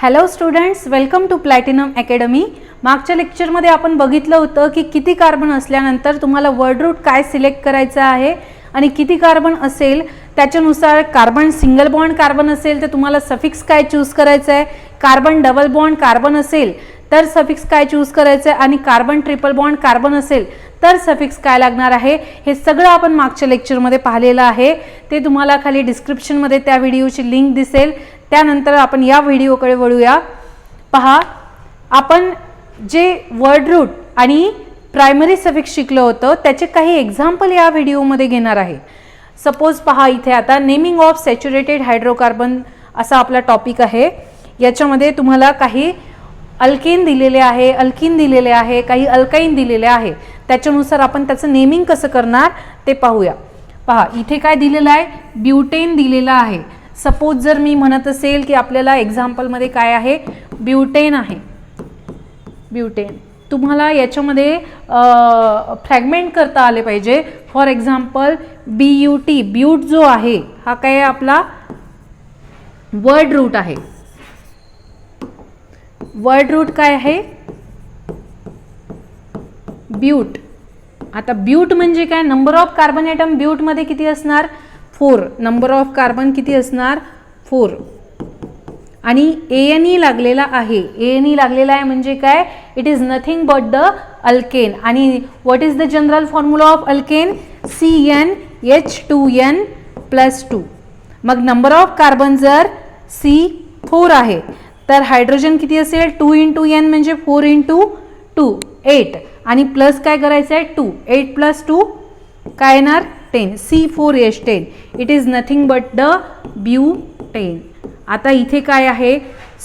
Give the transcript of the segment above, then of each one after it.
Hello students welcome to platinum academy मागच्या लेक्चरमध्ये आपण बघितलं होतं की किती कार्बन असल्यानंतर तुम्हाला वर्ड रूट काय सिलेक्ट करायचं आहे आणि किती कार्बन असेल त्याच्यानुसार कार्बन सिंगल बॉन्ड कार्बन असेल तर तुम्हाला सफिक्स काय चूज करायचं आहे कार्बन डबल बॉन्ड कार्बन असेल तर सफिक्स काय चूज करायचं आहे आणि कार्बन ट्रिपल बॉन्ड कार्बन असेल तर सफिक्स काय लागणार आहे? हे सगळं आपण मागच्या लेक्चरमध्ये पाहिलेलं आहे. ते तुम्हाला खाली डिस्क्रिप्शनमध्ये त्या व्हिडिओची लिंक दिसेल. त्यानंतर आपण या व्हिडिओकडे वळूया. पहा आपण जे वर्ड रूट आणि प्रायमरी सफिक्स शिकलो होतं त्याचे काही एक्झाम्पल या व्हिडिओमध्ये घेणार आहे. सपोज पहा इथे आता नेमिंग ऑफ सॅच्युरेटेड हायड्रोकार्बन असा आपला टॉपिक आहे. याच्यामध्ये तुम्हाला काही अल्केन दिलेले आहे अल्किन दिलेले आहे काही अल्काईन दिलेले आहे. त्याच्यानुसार आपण त्याचं नेमिंग कसं करणार ते पाहूया. पहा इथे काय दिलेलं आहे? ब्युटेन दिलेलं आहे. सपोज जर मी म्हणत असेल की आपल्याला एक्झाम्पलमध्ये काय आहे? ब्युटेन आहे. ब्युटेन. तुम्हाला याच्यामध्ये फ्रॅगमेंट करता आले पाहिजे. For example B U T but जो आहे हा काय आपला? वर्ड रूट आहे. वर्ड रूट काय आहे? ब्यूट. आता ब्यूट म्हणजे काय? नंबर ऑफ कार्बन ॲटम ब्यूटमध्ये किती असणार? फोर. नंबर ऑफ कार्बन किती असणार? फोर. आणि ए एन ई लागलेला आहे. ए एन ई लागलेला आहे म्हणजे काय? It is nothing but the alkane आणि what is the general formula of alkane C N H two N plus two मग नंबर ऑफ कार्बन जर सी फोर आहे तर हायड्रोजन किती असेल? टू इंटू एन म्हणजे फोर इंटू टू एट आणि plus काय करायचं आहे? टू एट प्लस टू काय येणार? Ten C four H ten it is nothing but the butane आता इथे काय आहे?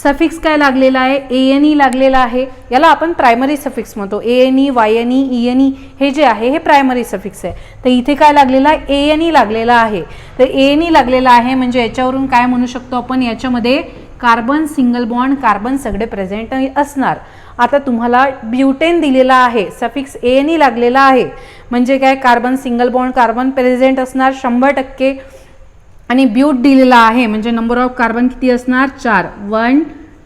सफिक्स काय लागलेला आहे? ए एन ई लागलेला आहे. याला आपण प्रायमरी सफिक्स म्हणतो. A N E Y N E E N E हे जे आहे हे प्रायमरी सफिक्स आहे. तर इथे काय लागलेला आहे? ए एन ई लागलेला आहे. तर ए एन ई लागलेला आहे म्हणजे याच्यावरून काय म्हणू शकतो आपण? याच्यामध्ये कार्बन सिंगल बॉन्ड कार्बन सगळे प्रेझेंट असणार. आता तुम्हाला ब्युटेन दिलेला आहे सफिक्स ए एन ई लागलेला आहे. म्हणजे काय? Carbon single bond carbon present असणार शंभर टक्के. आणि ब्यूट दिलेला आहे म्हणजे नंबर ऑफ कार्बन किती असणार? चार. वन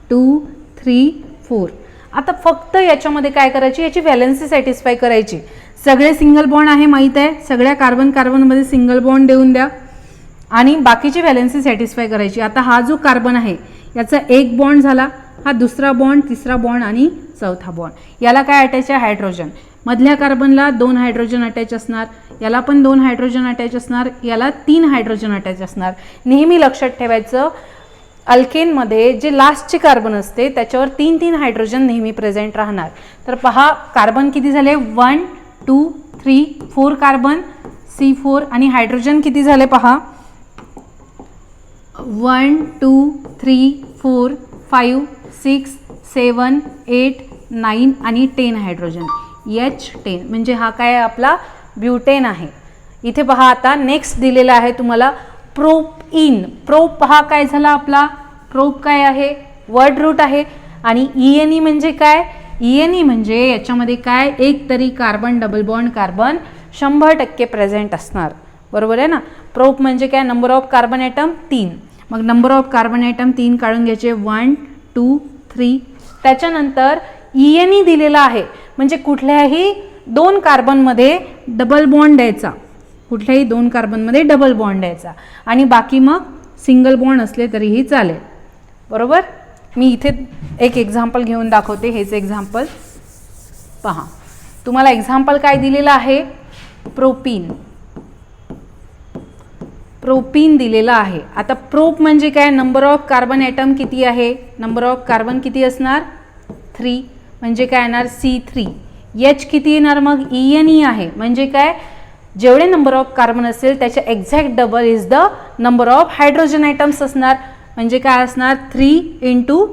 टू थ्री फोर आता फक्त याच्यामध्ये काय करायची? याची व्हॅलन्सी सॅटिस्फाय करायची. सगळे सिंगल बॉन्ड आहे माहीत आहे? सगळ्या कार्बन कार्बनमध्ये सिंगल बॉन्ड देऊन द्या. आणि बाकीची व्हॅलन्सी सॅटिस्फाय करायची. आता हा जो कार्बन आहे याचा एक बॉन्ड झाला हा दुसरा बॉन्ड तिसरा बॉन्ड आणि चौथा बॉन्ड याला काय अटॅच आहे? हायड्रोजन मधल्या कार्बनला दोन हायड्रोजन अटॅच असणार याला पण दोन हायड्रोजन अटॅच असणार याला तीन हायड्रोजन अटॅच असणार. नेहमी लक्षात ठेवायचं अल्केनमध्ये जे लास्टचे कार्बन असते त्याच्यावर तीन तीन हायड्रोजन नेहमी प्रेझेंट राहणार. तर पहा कार्बन किती झाले? One two three four carbon C four आणि हायड्रोजन किती झाले पहा? One two three four five six seven eight nine आणि टेन हायड्रोजन. एच टेन म्हणजे हा काय आपला ब्युटेन आहे. इथे पहा आता नेक्स्ट दिलेला आहे तुम्हाला प्रोप इन प्रोप हा काय झाला आपला? प्रोप काय आहे? वर्ड रूट आहे. आणि ई एन ई म्हणजे काय? ई एन ई म्हणजे याच्यामध्ये काय? एक तरी कार्बन डबल बॉन्ड कार्बन शंभर टक्के प्रेझेंट असणार. बरोबर आहे ना? प्रोप म्हणजे काय? नंबर ऑफ कार्बन ॲटम तीन. मग नंबर ऑफ कार्बन आयटम तीन काढून घ्यायचे. वन टू थ्री त्याच्यानंतर ई एन ई दिलेला आहे. म्हणजे कुठल्याही दोन कार्बनमध्ये डबल बॉन्ड द्यायचा. कुठल्याही दोन कार्बनमध्ये डबल बॉन्ड द्यायचा. आणि बाकी मग सिंगल बॉन्ड असले तरीही चालेल. बरोबर? मी इथे एक एक्झाम्पल घेऊन दाखवते. हेच एक्झाम्पल पहा. तुम्हाला एक्झाम्पल काय दिलेलं आहे? प्रोपीन प्रोपीन दिलेला आहे. आता प्रोप म्हणजे काय? नंबर ऑफ कार्बन ॲटम किती आहे? नंबर ऑफ कार्बन किती असणार? थ्री म्हणजे काय येणार? सी थ्री एच किती येणार मग? ई एन ई आहे. म्हणजे काय? जेवढे नंबर ऑफ कार्बन असेल त्याच्या exact double is the number of hydrogen items असणार. म्हणजे काय असणार? थ्री इंटू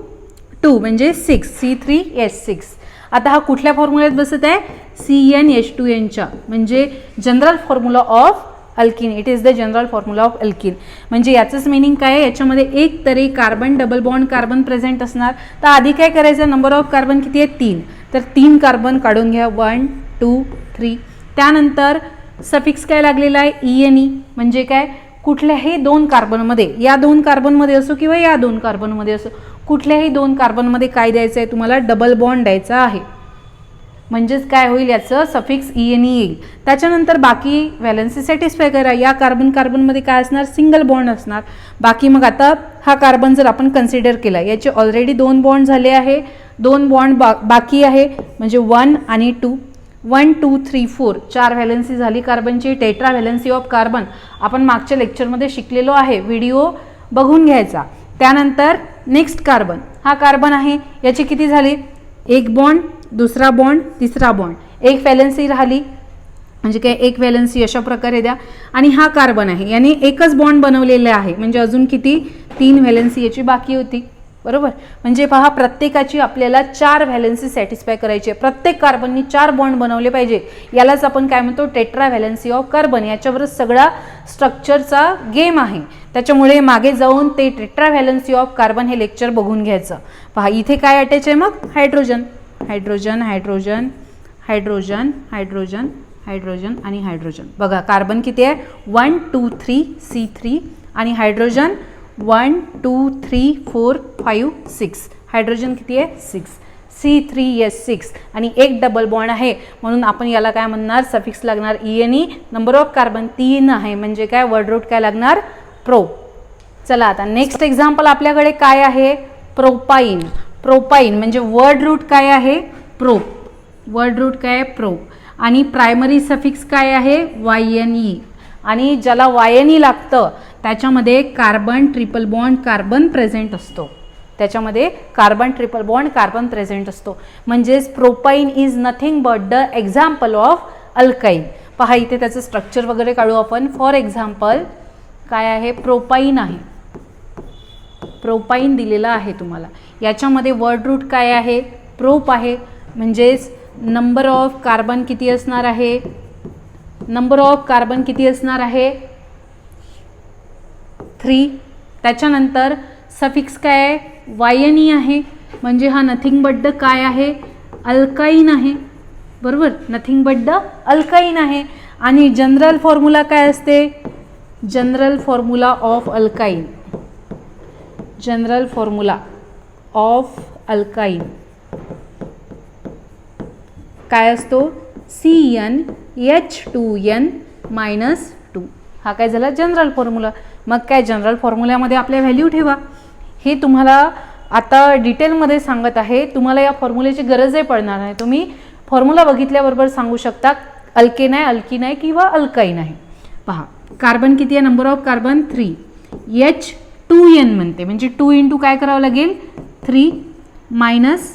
टू म्हणजे six C three H six आता हा कुठल्या फॉर्म्युल्यात बसत आहे? सी एन एच टू एनच्या म्हणजे general formula of alkene it is the general formula of alkene म्हणजे याचंच मिनिंग काय आहे? याच्यामध्ये एक तरी carbon double bond carbon present असणार. तर आधी काय करायचं? नंबर ऑफ कार्बन किती आहे? तीन. तर तीन कार्बन काढून घ्या. वन टू थ्री त्यानंतर सफिक्स काय लागलेला आहे? ई एन ई म्हणजे काय? कुठल्याही दोन कार्बनमध्ये या दोन कार्बनमध्ये असो किंवा या दोन कार्बनमध्ये असो कुठल्याही दोन कार्बनमध्ये काय द्यायचं आहे तुम्हाला डबल बॉन्ड द्यायचा आहे. म्हणजेच काय होईल याचं सफिक्स ई एन ई येईल. त्याच्यानंतर बाकी व्हॅलन्सी सॅटिस्फाय करा. या कार्बन कार्बनमध्ये काय असणार? सिंगल बॉन्ड असणार. बाकी मग आता हा कार्बन जर आपण कन्सिडर केला याचे ऑलरेडी दोन बॉन्ड झाले आहे. दोन बॉन्ड बा बाकी आहे. म्हणजे वन आणि two one two three four चार व्हॅलन्सी झाली कार्बनची टेट्रा व्हॅलन्सी ऑफ कार्बन आपण मागच्या लेक्चरमध्ये शिकलेलो आहे. व्हिडिओ बघून घ्यायचा. त्यानंतर नेक्स्ट कार्बन हा कार्बन आहे. याची किती झाली? एक बॉन्ड दुसरा बॉन्ड तिसरा बॉन्ड एक व्हॅलन्सी राहिली म्हणजे काय एक व्हॅलन्सी अशा प्रकारे द्या. आणि हा कार्बन आहे. याने एकच बॉन्ड बनवलेला आहे. म्हणजे अजून किती? तीन व्हॅलन्सी याची बाकी होती. बरोबर? म्हणजे पहा प्रत्येकाची आपल्याला चार व्हॅलन्सी सॅटिस्फाय करायची आहे. प्रत्येक कार्बननी चार बॉन्ड बनवले पाहिजे. यालाच आपण काय म्हणतो? टेट्रा व्हॅलन्सी ऑफ कार्बन याच्यावरच सगळा स्ट्रक्चरचा गेम आहे. त्याच्यामुळे मागे जाऊन ते टेट्रा व्हॅलन्सी ऑफ कार्बन हे लेक्चर बघून घ्यायचं. पहा इथे काय अटॅच आहे मग? Hydrogen hydrogen hydrogen hydrogen hydrogen hydrogen आणि हायड्रोजन. बघा कार्बन किती आहे? One two three C three आणि hydrogen one two three four five six. Hydrogen किती आहे? Six. C three S six. आणि एक डबल बॉन्ड आहे. म्हणून आपण याला काय म्हणणार? सफिक्स लागणार E N E number of carbon तीन आहे. म्हणजे काय? वर्ड रूट काय लागणार? प्रो. चला आता नेक्स्ट एक्झाम्पल आपल्याकडे काय आहे? प्रोपाईन. प्रोपाईन म्हणजे वर्ड रूट काय आहे? प्रो वर्ड रूट काय आहे? प्रो आणि प्रायमरी सफिक्स काय आहे? वाय एन ई आणि ज्याला वाय एन ई लागतं त्याच्यामध्ये carbon triple bond carbon present असतो. त्याच्यामध्ये carbon triple bond carbon present असतो. म्हणजेच propyne is nothing but the example of alkyne पहा इथे त्याचं स्ट्रक्चर वगैरे काढू आपण. फॉर एक्झाम्पल काय आहे? प्रोपाईन आहे. प्रोपाईन दिलेला आहे तुम्हाला. याच्यामध्ये वर्ड रूट काय आहे? प्रोप आहे. म्हणजेच नंबर ऑफ कार्बन किती असणार आहे? नंबर ऑफ कार्बन किती असणार आहे? थ्री त्याच्यानंतर सफिक्स काय आहे? वायनी आहे. म्हणजे हा नथिंग बट द काय आहे? अल्काईन आहे. बरोबर? नथिंग बट द अल्काईन आहे. आणि जनरल फॉर्म्युला काय असते? General formula of alkyne general formula of alkyne काय असतो? C n H two n minus two हा काय झाला? जनरल फॉर्म्युला मग काय? जनरल फॉर्म्युल्यामध्ये आपल्या व्हॅल्यू ठेवा. हे तुम्हाला आता डिटेलमध्ये सांगत आहे. तुम्हाला या फॉर्म्युल्याची गरजही पडणार नाही. तुम्ही फॉर्म्युला बघितल्याबरोबर सांगू शकता अल्केन आहे अल्किन आहे किंवा अल्काईन आहे. पहा कार्बन किती आहे? Number of carbon three H two n म्हणते. म्हणजे टू इंटू काय करावं लागेल? थ्री मायनस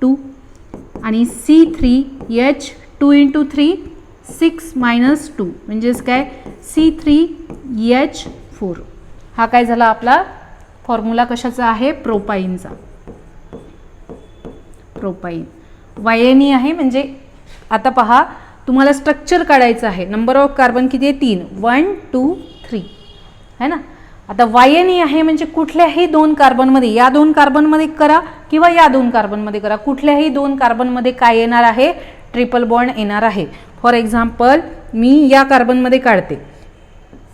टू आणि C three H two into three six minus two. म्हणजेच काय? C three H four. हा काय झाला आपला? फॉर्म्युला कशाचा आहे? प्रोपाईनचा. प्रोपाईन. वायनी आहे म्हणजे आता पहा तुम्हाला स्ट्रक्चर काढायचं आहे. नंबर ऑफ कार्बन किती आहे? तीन. वन टू थ्री है ना? आता वायनी आहे म्हणजे कुठल्याही दोन कार्बनमध्ये या दोन कार्बनमध्ये करा किंवा या दोन कार्बनमध्ये करा. कुठल्याही दोन कार्बनमध्ये काय येणार आहे? ट्रिपल बॉन्ड येणार आहे. फॉर एक्झाम्पल मी या कार्बनमध्ये काढते.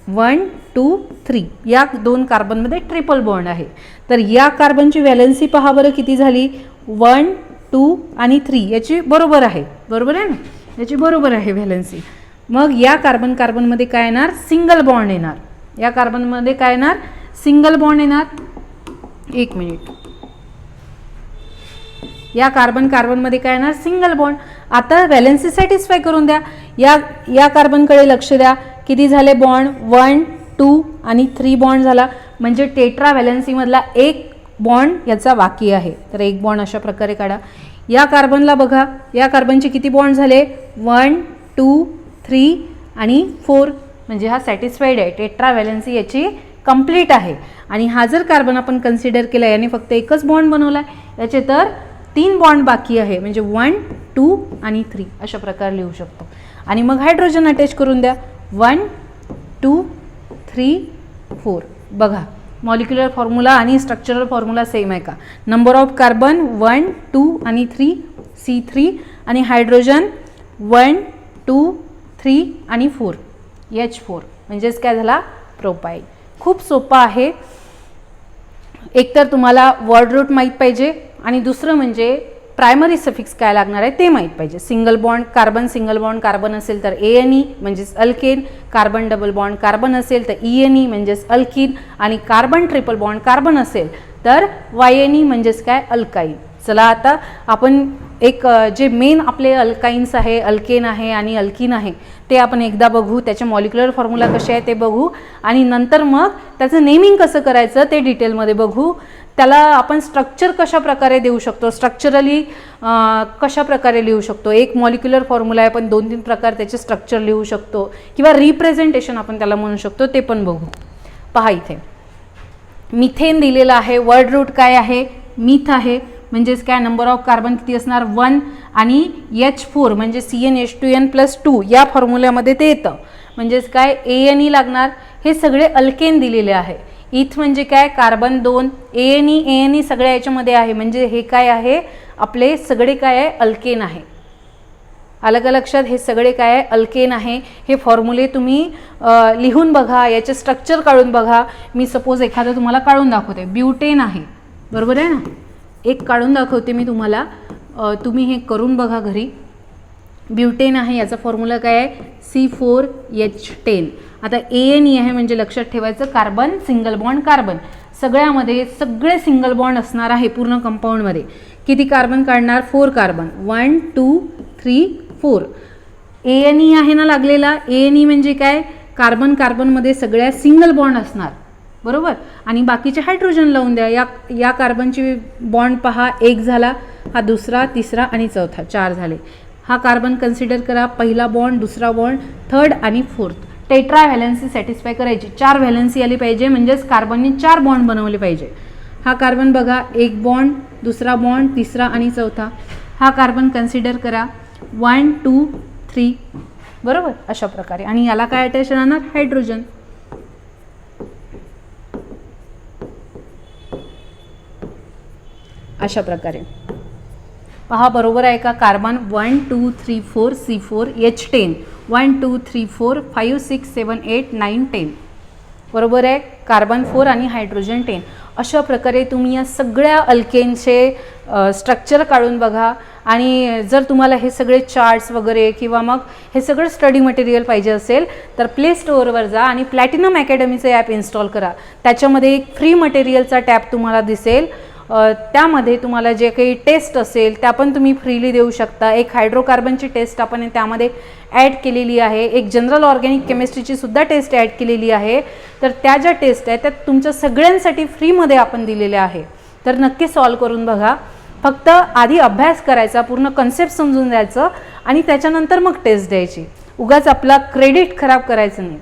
वन टू थ्री या दोन कार्बनमध्ये ट्रिपल बॉन्ड आहे. तर या कार्बनची व्हॅलन्सी पहा बरं किती झाली. वन टू आणि थ्री याची बरोबर आहे. बरोबर आहे ना? याची बरोबर आहे व्हॅलन्सी. मग या कार्बन कार्बनमध्ये काय येणार? सिंगल बॉन्ड येणार. या कार्बनमध्ये काय येणार? सिंगल बॉन्ड येणार. एक मिनिट या कार्बन कार्बनमध्ये काय येणार? सिंगल बॉन्ड आता व्हॅलन्सी सॅटिस्फाय करून द्या. या या कार्बनकडे लक्ष द्या. किती झाले? बॉन्ड वन टू आणि थ्री बॉन्ड झाला. म्हणजे टेट्रा व्हॅलन्सीमधला एक बॉन्ड याचा बाकी आहे. तर एक बॉन्ड अशा प्रकारे काढा. या कार्बनला बघा. या कार्बनचे किती बॉन्ड झाले? वन टू थ्री आणि फोर म्हणजे हा सॅटिस्फाईड आहे. टेट्रावॅलन्सी याची कंप्लीट आहे. आणि हा जर कार्बन आपण कन्सिडर केला याने फक्त एकच बॉन्ड बनवला आहे याचे तर तीन बॉन्ड बाकी आहे. म्हणजे वन टू आणि थ्री अशा प्रकारे लिहू शकतो. आणि मग हायड्रोजन अटॅच करून द्या. वन टू थ्री फोर बघा मॉलिक्युलर फॉर्म्युला आणि स्ट्रक्चरल फॉर्म्युला सेम आहे का? Number of carbon one two आणि थ्री सी थ्री आणि हायड्रोजन वन टू थ्री आणि फोर एच फोर म्हणजेच काय झाला? प्रोपाईल खूप सोपा आहे. एकतर तुम्हाला वर्ड रूट माहीत पाहिजे आणि दुसरं म्हणजे प्रायमरी सफिक्स काय लागणार आहे ते माहीत पाहिजे. Single bond carbon single bond carbon असेल तर ए एन ई म्हणजेच alkane carbon double bond carbon असेल तर ई एन ई म्हणजेच अल्किन आणि कार्बन ट्रिपल बॉन्ड कार्बन असेल तर वाय एन ई म्हणजेच काय? अल्काईन चला आता आपण एक जे मेन आपले अल्काईन्स आहे अल्केन आहे आणि अल्किन आहे ते आपण एकदा बघू. त्याचे मॉलिक्युलर फॉर्म्युला कसे आहे ते बघू. आणि नंतर मग त्याचं नेमिंग कसं करायचं ते डिटेलमध्ये बघू. त्याला आपण स्ट्रक्चर कशा प्रकारे देऊ शकतो? स्ट्रक्चरली कशा प्रकारे लिहू शकतो? एक मॉलिक्युलर फॉर्म्युला आहे आपण दोन तीन प्रकार त्याचे स्ट्रक्चर लिहू शकतो. किंवा रिप्रेझेंटेशन आपण त्याला म्हणू शकतो ते पण बघू. पहा इथे. मिथेन दिलेलं आहे. वर्ड रूट काय आहे? मिथ आहे. म्हणजेच काय? नंबर ऑफ कार्बन किती असणार? वन आणि एच फोर म्हणजे C n H two n plus two या फॉर्म्युल्यामध्ये ते येतं. म्हणजेच काय? ए एन ई लागणार. हे सगळे अल्केन दिलेले आहे. इथ म्हणजे काय? कार्बन दोन. A N E A N E सगळ्या याच्यामध्ये आहे. म्हणजे हे काय आहे? आपले सगळे काय आहे? अल्केन आहे. आलं का लक्षात हे सगळे काय आहे? अल्केन आहे. हे फॉर्म्युले तुम्ही लिहून बघा. याचे स्ट्रक्चर काढून बघा. मी सपोज एखादं तुम्हाला काढून दाखवते. ब्युटेन आहे. बरोबर आहे ना? एक काढून दाखवते मी तुम्हाला. तुम्ही हे करून बघा घरी. ब्युटेन आहे याचा फॉर्म्युला काय आहे? सी फोर एच टेन आता ए एन ई आहे म्हणजे लक्षात ठेवायचं कार्बन सिंगल बॉन्ड कार्बन सगळ्यामध्ये सगळे सिंगल बॉन्ड असणार आहे पूर्ण कंपाऊंडमध्ये किती कार्बन काढणार? Four carbon one two three four A N E आहे ना लागलेला? ए एन ई म्हणजे काय? कार्बन कार्बनमध्ये सगळ्या सिंगल बॉन्ड असणार. बरोबर? आणि बाकीचे हायड्रोजन लावून द्या. या या कार्बनची बॉन्ड पहा. एक झाला हा दुसरा तिसरा आणि चौथा. चार झाले. हा कार्बन कन्सिडर करा. पहिला बॉन्ड दुसरा बॉन्ड थर्ड आणि फोर्थ टेट्रा व्हॅलन्सी सॅटिस्फाय करायची. चार व्हॅलन्सी आली पाहिजे. म्हणजेच कार्बनने चार बॉन्ड बनवले पाहिजे. हा कार्बन बघा. एक बॉन्ड दुसरा बॉन्ड तिसरा आणि चौथा. हा कार्बन कन्सिडर करा. वन टू थ्री बरोबर? अशा प्रकारे. आणि याला काय अटॅच राहणार हायड्रोजन अशा प्रकारे. पहा बरोबर आहे का? Carbon one two three four C four H ten. One two three four five six seven eight nine ten. बरोबर आहे? कार्बन फोर आणि हायड्रोजन टेन. अशा प्रकारे तुम्ही या सगळ्या अल्केनचे स्ट्रक्चर काढून बघा. आणि जर तुम्हाला हे सगळे चार्ट्स वगैरे किंवा मग हे सगळं स्टडी मटेरियल पाहिजे असेल तर प्ले स्टोअरवर जा आणि प्लॅटिनम अकॅडमीचं ॲप इन्स्टॉल करा. त्याच्यामध्ये एक फ्री मटेरियलचा टॅप तुम्हाला दिसेल. त्यामध्ये तुम्हाला जे काही टेस्ट असेल त्या पण तुम्ही फ्रीली देऊ शकता. एक हायड्रोकार्बनची टेस्ट आपण त्यामध्ये ॲड केलेली आहे. एक जनरल ऑर्गॅनिक केमिस्ट्रीची सुद्धा टेस्ट ॲड केलेली आहे. तर त्या ज्या टेस्ट आहेत त्या तुमच्या सगळ्यांसाठी फ्रीमध्ये आपण दिलेल्या आहे. तर नक्की सॉल्व करून बघा. फक्त आधी अभ्यास करायचा पूर्ण कन्सेप्ट समजून द्यायचं आणि त्याच्यानंतर मग टेस्ट द्यायची. उगाच आपला क्रेडिट खराब करायचं नाही.